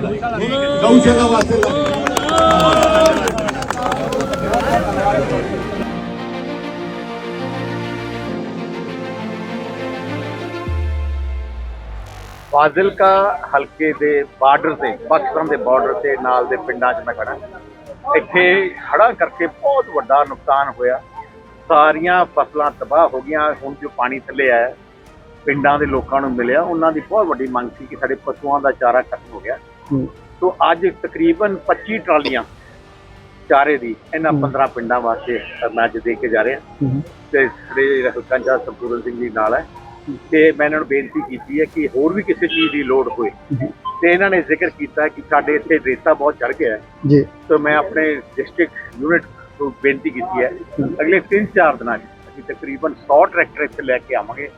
ਗਊਸ਼ਾਲਾ ਵਾਸਤੇ ਫਾਜ਼ਿਲਕਾ ਹਲਕੇ ਦੇ ਬਾਰਡਰ ਤੇ, ਪਾਕਿਸਤਾਨ ਦੇ ਬਾਰਡਰ ਤੇ ਨਾਲ ਦੇ ਪਿੰਡਾਂ 'ਚ ਮੈਂ ਖੜਾ ਇੱਥੇ ਹੜ੍ਹਾਂ ਕਰਕੇ ਬਹੁਤ ਵੱਡਾ ਨੁਕਸਾਨ ਹੋਇਆ। ਸਾਰੀਆਂ ਫਸਲਾਂ ਤਬਾਹ ਹੋ ਗਈਆਂ। ਹੁਣ ਜੋ ਪਾਣੀ ਥੱਲੇ ਆਇਆ, ਪਿੰਡਾਂ ਦੇ ਲੋਕਾਂ ਨੂੰ ਮਿਲਿਆ। ਉਹਨਾਂ ਦੀ ਬਹੁਤ ਵੱਡੀ ਮੰਗ ਸੀ ਕਿ ਸਾਡੇ ਪਸ਼ੂਆਂ ਦਾ ਚਾਰਾ ਖਤਮ ਹੋ ਗਿਆ। ਸੋ ਅੱਜ ਤਕਰੀਬਨ 25 ਟਰਾਲੀਆਂ ਚਾਰੇ ਦੀ ਇਹਨਾਂ 15 ਪਿੰਡਾਂ ਵਾਸਤੇ ਅੱਜ ਦੇ ਕੇ ਜਾ ਰਿਹਾ। ਤੇ ਜਿਹੜੇ ਹਲਕਾ ਜੱਜ ਸੰਪੂਰਨ ਸਿੰਘ ਜੀ ਨਾਲ ਹੈ। ਤੇ ਮੈਂ ਇਹਨਾਂ ਨੂੰ ਬੇਨਤੀ ਕੀਤੀ ਹੈ ਕਿ ਹੋਰ ਵੀ ਕਿਸੇ ਚੀਜ਼ ਦੀ ਲੋੜ ਹੋਏ। ਤੇ ਇਹਨਾਂ ਨੇ ਜ਼ਿਕਰ ਕੀਤਾ ਕਿ ਸਾਡੇ ਇੱਥੇ ਰੇਤਾ ਬਹੁਤ ਚੜ ਗਿਆ ਹੈ। ਜੀ। ਤਾਂ ਮੈਂ ਆਪਣੇ ਡਿਸਟ੍ਰਿਕਟ ਯੂਨਿਟ ਨੂੰ ਬੇਨਤੀ ਕੀਤੀ ਹੈ। ਅਗਲੇ 3-4 ਦਿਨਾਂ 'ਚ ਅਸੀਂ ਤਕਰੀਬਨ 100 ਟਰੈਕਟਰ ਇੱਥੇ ਲੈ ਕੇ ਆਵਾਂਗੇ।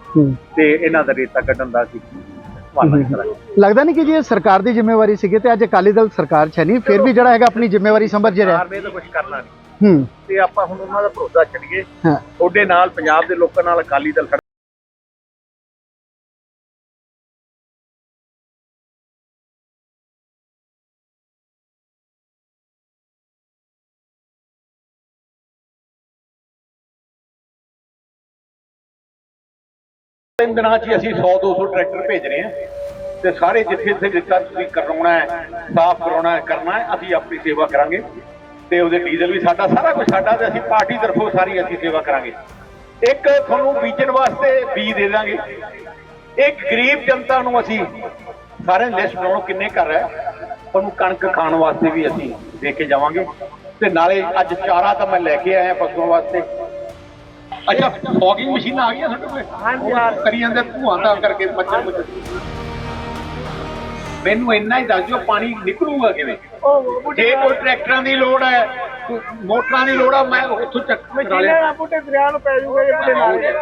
ਤੇ ਇਹਨਾਂ ਦਾ ਰੇਤਾ ਕੱਢਣ ਦਾ ਅਸੀਂ ਕਰਾਂਗੇ। ਲੱਗਦਾ ਨਹੀਂ ਕਿ ਜੀ ਇਹ ਸਰਕਾਰ ਦੀ ਜ਼ਿੰਮੇਵਾਰੀ ਸੀਗੀ ਤੇ ਅੱਜ ਅਕਾਲੀ ਦਲ ਸਰਕਾਰ 'ਚ ਹੈ ਨਹੀਂ ਫਿਰ ਵੀ ਜਿਹੜਾ ਹੈਗਾ ਆਪਣੀ ਜ਼ਿੰਮੇਵਾਰੀ ਸਮਝ ਰਿਹਾ। ਸਰਕਾਰ ਨੇ ਤਾਂ ਕੁਝ ਕਰਨਾ ਨਹੀਂ। ਹੂੰ। ਤੇ ਆਪਾਂ ਹੁਣ ਉਹਨਾਂ ਦਾ ਭਰੋਸਾ ਛੱਡੀਏ ਹਾਂ। ਤੁਹਾਡੇ ਨਾਲ ਪੰਜਾਬ ਦੇ ਲੋਕਾਂ ਨਾਲ ਅਕਾਲੀ ਦਲ ਖੜਾ ਤਿੰਨ ਦਿਨਾਂ 'ਚ ਹੀ ਅਸੀਂ 100 200 ਟਰੈਕਟਰ ਭੇਜ ਰਹੇ ਹਾਂ ਤੇ ਸਾਰੇ ਜਿੱਥੇ ਜਿੱਥੇ ਜਿੱਥਾ ਤੁਸੀਂ ਕਰਾਉਣਾ ਹੈ, ਸਾਫ਼ ਕਰਾਉਣਾ ਹੈ, ਕਰਨਾ ਹੈ, ਅਸੀਂ ਆਪਣੀ ਸੇਵਾ ਕਰਾਂਗੇ। ਤੇ ਉਹਦੇ ਡੀਜ਼ਲ ਵੀ ਸਾਡਾ, ਸਾਰਾ ਕੁਝ ਸਾਡਾ ਤੇ ਅਸੀਂ ਪਾਰਟੀ ਤਰਫੋਂ ਸਾਰੀ ਅਸੀਂ ਸੇਵਾ ਕਰਾਂਗੇ। ਇੱਕ ਤੁਹਾਨੂੰ ਬੀਜਣ ਵਾਸਤੇ ਬੀਜ ਦੇ ਦਾਂਗੇ। ਇੱਕ ਗਰੀਬ ਜਨਤਾ ਨੂੰ ਅਸੀਂ ਸਾਰੇ ਲਿਸਟ ਬਣਾਉਣ ਕਿੰਨੇ ਘਰ ਹੈ ਤੁਹਾਨੂੰ ਕਣਕ ਖਾਣ ਵਾਸਤੇ ਵੀ ਅਸੀਂ ਦੇ ਕੇ ਜਾਵਾਂਗੇ। ਤੇ ਨਾਲੇ ਅੱਜ ਚਾਰਾ ਤਾਂ ਮੈਂ ਲੈ ਕੇ ਆਇਆ ਪਸ਼ੂਆਂ ਵਾਸਤੇ। ਅੱਛਾ ਫੌਗਿੰਗ ਮਸ਼ੀਨਾਂ ਆ ਗਈਆਂ ਤੁਹਾਡੇ ਕੋਲ? ਹਾਂਜੀ ਕਰੀ ਜਾਂਦੇ ਧੂਆਂ ਦਾ ਕਰਕੇ ਮੱਛਰ ਮੁੱਛਰ। ਮੈਨੂੰ ਇੰਨਾ ਹੀ ਦੱਸ ਦਿਓ ਪਾਣੀ ਨਿਕਲੂਗਾ ਕਿਵੇਂ? ਜੇ ਕੋਈ ਟਰੈਕਟਰਾਂ ਦੀ ਲੋੜ ਹੈ ਕੋਈ ਮੋਟਰਾਂ ਦੀ ਲੋੜ ਆ ਮੈਂ ਉੱਥੋਂ ਚੱਕ ਕਰਾ ਲਿਆ। ਮਸ਼ੀਨਾਂ ਬੁੱਢੇ ਦਰਿਆ ਨੂੰ ਪੈ ਜੂਗਾ ਇਹ ਬੁੱਢੇ ਨਾਲੇ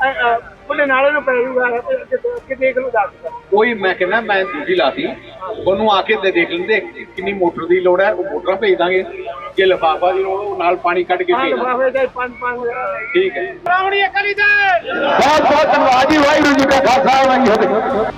ਅ- ਅ, ਬੁੱਢੇ ਨਾਲੇ ਨੂੰ ਪੈ ਜੂਗਾ ਅੱਗੇ ਦੇਖ ਲਓ ਦੱਸ ਕੋਈ ਮੈਂ ਕਹਿੰਦਾ ਮੈਂ ਦੂਜੀ ਲਾਤੀ। ਉਹਨੂੰ ਆ ਕੇ ਦੇਖ ਲੈਂਦੇ ਕਿੰਨੀ ਮੋਟਰ ਦੀ ਲੋੜ ਹੈ ਉਹ ਮੋਟਰਾਂ ਭੇਜ ਦਾਂਗੇ। ਜੇ ਲਿਫਾਫਾ ਲੋੜ ਉਹ ਨਾਲ ਪਾਣੀ ਕੱਢ ਕੇ ਭੇਜ ਦਾਂਗੇ ਲਫਾਫੇ ਦੇ ਪੰਜ ਪੰਜ ਠੀਕ ਹੈ। ਰਾਵਣੀ ਅਕਾਲੀ ਦਲ ਬਹੁਤ ਬਹੁਤ ਧੰਨਵਾਦ ਜੀ ਵਾਹਿਗੁਰੂ ਜੀ ਕਾ ਖਾਲਸਾ ਵਾਹਿਗੁਰੂ ਜੀ